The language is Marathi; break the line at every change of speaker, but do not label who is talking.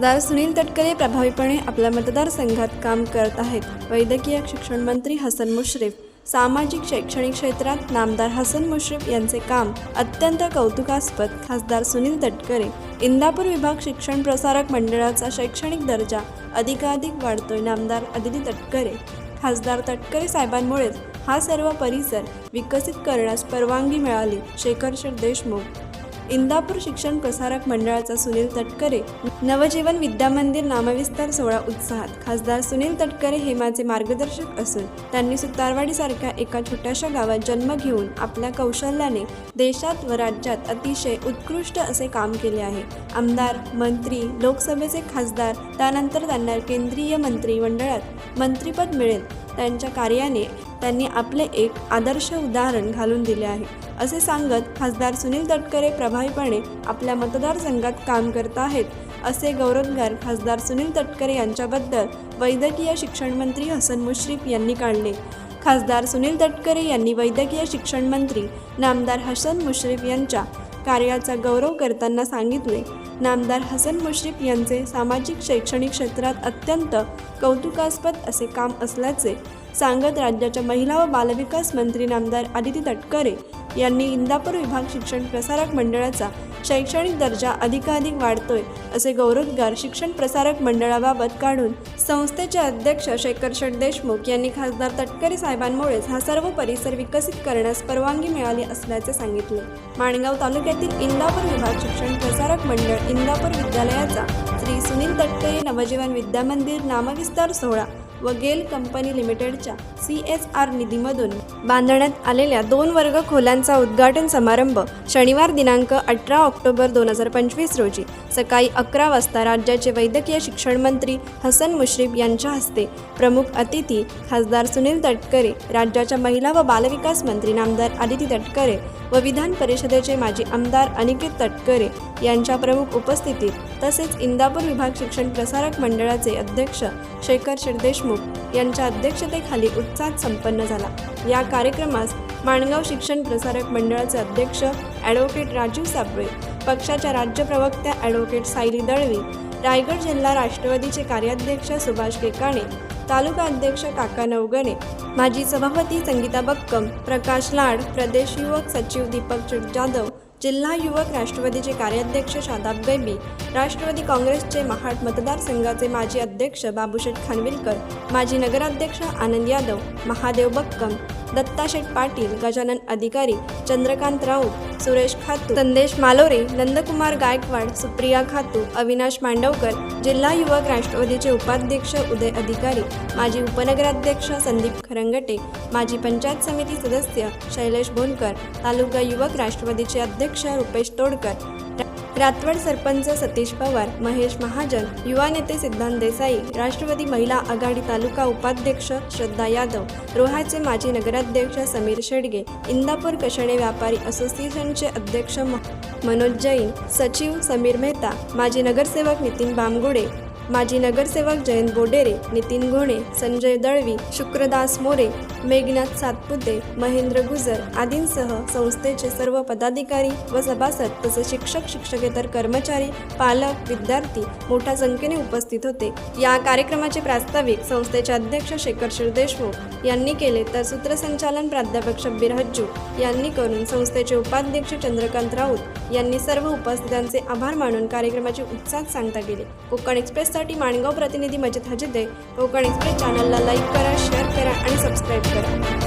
खासदार सुनील तटकरे प्रभावीपणे आपल्या मतदारसंघात काम करत आहेत. वैद्यकीय शिक्षण मंत्री हसन मुश्रीफ सामाजिक शैक्षणिक क्षेत्रात नामदार हसन मुश्रीफ यांचे काम अत्यंत कौतुकास्पद खासदार सुनील तटकरे. इंदापूर विभाग शिक्षण प्रसारक मंडळाचा शैक्षणिक दर्जा अधिकाधिक वाढतोय नामदार अदिती तटकरे. खासदार तटकरे साहेबांमुळेच हा सर्व परिसर विकसित करण्यास परवानगी मिळाली शेखर देशमुख. इंदापूर शिक्षण प्रसारक मंडळाचा सुनील तटकरे नवजीवन विद्यामंदिर नामविस्तार सोहळा उत्साहात. खासदार सुनील तटकरे हे माझे मार्गदर्शक असून त्यांनी सुतारवाडीसारख्या एका छोट्याशा गावात जन्म घेऊन आपल्या कौशल्याने देशात व राज्यात अतिशय उत्कृष्ट असे काम केले आहे. आमदार मंत्री लोकसभेचे खासदार त्यानंतर त्यांना केंद्रीय मंत्रिमंडळात मंत्रिपद मिळेल. त्यांच्या कार्याने त्यांनी आपले एक आदर्श उदाहरण घालून दिले आहे. असे सांगत खासदार सुनील तटकरे प्रभावीपणे आपल्या मतदारसंघात काम करत आहेत असे गौरवोद्गार खासदार सुनील तटकरे यांच्याबद्दल वैद्यकीय शिक्षण मंत्री हसन मुश्रीफ यांनी काढले. खासदार सुनील तटकरे यांनी वैद्यकीय शिक्षण मंत्री नामदार हसन मुश्रीफ यांच्या कार्याचा गौरव करताना सांगितले. नामदार हसन मुश्रीफ यांचे सामाजिक शैक्षणिक क्षेत्रात अत्यंत कौतुकास्पद असे काम असल्याचे सांगत राज्याच्या महिला व बालविकास मंत्री नामदार आदिती तटकरे यांनी इंदापूर विभाग शिक्षण प्रसारक मंडळाचा शैक्षणिक दर्जा अधिकाधिक वाढतोय असे गौरवोद्गार शिक्षण प्रसारक मंडळाबाबत काढून संस्थेचे अध्यक्ष शेखर शेठ देशमुख यांनी खासदार तटकरे साहेबांमुळेच हा सर्व परिसर विकसित करण्यास परवानगी मिळाली असल्याचे सांगितले. माणगाव तालुक्यातील इंदापूर विभाग शिक्षण प्रसारक मंडळ इंदापूर विद्यालयाचा श्री सुनील तटकरे नवजीवन विद्यामंदिर नामविस्तार सोहळा व गेल कंपनी लिमिटेडच्या सी एस आर निधीमधून बांधण्यात आलेल्या दोन वर्ग खोल्यांचा उद्घाटन समारंभ शनिवार दिनांक अठरा ऑक्टोबर दोन हजार पंचवीस रोजी सकाळी अकरा वाजता राज्याचे वैद्यकीय शिक्षण मंत्री हसन मुश्रीफ यांच्या हस्ते. प्रमुख अतिथी खासदार सुनील तटकरे राज्याच्या महिला व बालविकास मंत्री नामदार आदिती तटकरे व विधान परिषदेचे माजी आमदार अनिकेत तटकरे यांच्या प्रमुख उपस्थितीत तसेच इंदापूर विभाग शिक्षण प्रसारक मंडळाचे अध्यक्ष शेखर शिरदेशमुख यांच्या अध्यक्षतेखाली उत्साहात संपन्न झाला. या कार्यक्रमास माणगाव शिक्षण प्रसारक मंडळाचे अध्यक्ष ॲडव्होकेट राजीव साबळे पक्षाच्या राज्य प्रवक्त्या ॲडव्होकेट सायली दळवी रायगड जिल्हा राष्ट्रवादीचे कार्याध्यक्ष सुभाष केकाणे तालुका अध्यक्ष काका नवगणे माजी सभापती संगीता बक्कम प्रकाश लाड प्रदेश युवक सचिव दीपक चिट जाधव जिल्हा युवक राष्ट्रवादीचे कार्याध्यक्ष शादाब बेबी राष्ट्रवादी काँग्रेसचे महाड मतदारसंघाचे माजी अध्यक्ष बाबूशेठ खानविलकर माजी नगराध्यक्ष आनंद यादव महादेव बक्कम दत्ता शेठ पाटील गजानन अधिकारी चंद्रकांत राऊत सुरेश खातू संदेश मालोरे नंदकुमार गायकवाड सुप्रिया खातू अविनाश मांडवकर जिल्हा युवक राष्ट्रवादीचे उपाध्यक्ष उदय अधिकारी माजी उपनगराध्यक्ष संदीप खरंगटे माजी पंचायत समिती सदस्य शैलेश बोनकर तालुका युवक राष्ट्रवादीचे अध्यक्ष रुपेश तोडकर रातवड सरपंच सतीश पवार महेश महाजन युवा नेते सिद्धांत देसाई राष्ट्रवादी महिला आघाडी तालुका उपाध्यक्ष श्रद्धा यादव रोहाचे माजी नगराध्यक्ष समीर शेडगे इंदापूर कशणे व्यापारी असोसिएशनचे अध्यक्ष म- मनोज जैन सचिव समीर मेहता माजी नगरसेवक नितीन बामगुडे माजी नगरसेवक जयंत बोडेरे नितीन घोणे संजय दळवी शुक्रदास मोरे मेघनाथ सातपुते महेंद्र गुजर आदींसह संस्थेचे सर्व पदाधिकारी व सभासद तसेच शिक्षक शिक्षकेतर कर्मचारी पालक विद्यार्थी मोठ्या संख्येने उपस्थित होते. या कार्यक्रमाचे प्रास्ताविक संस्थेचे अध्यक्ष शेखर शिर देशमुख यांनी केले तर सूत्रसंचालन प्राध्यापक शब्बीर हज्जू यांनी करून संस्थेचे उपाध्यक्ष चंद्रकांत राऊत यांनी सर्व उपस्थितांचे आभार मानून कार्यक्रमाचे उत्साहात सांगता गेले. कोकण एक्सप्रेस एक्सप्रेससाठी माणगाव प्रतिनिधी मजिद हजिदे कोकण एक्सप्रेस चॅनलला लाईक करा शेअर करा आणि सबस्क्राईब करा.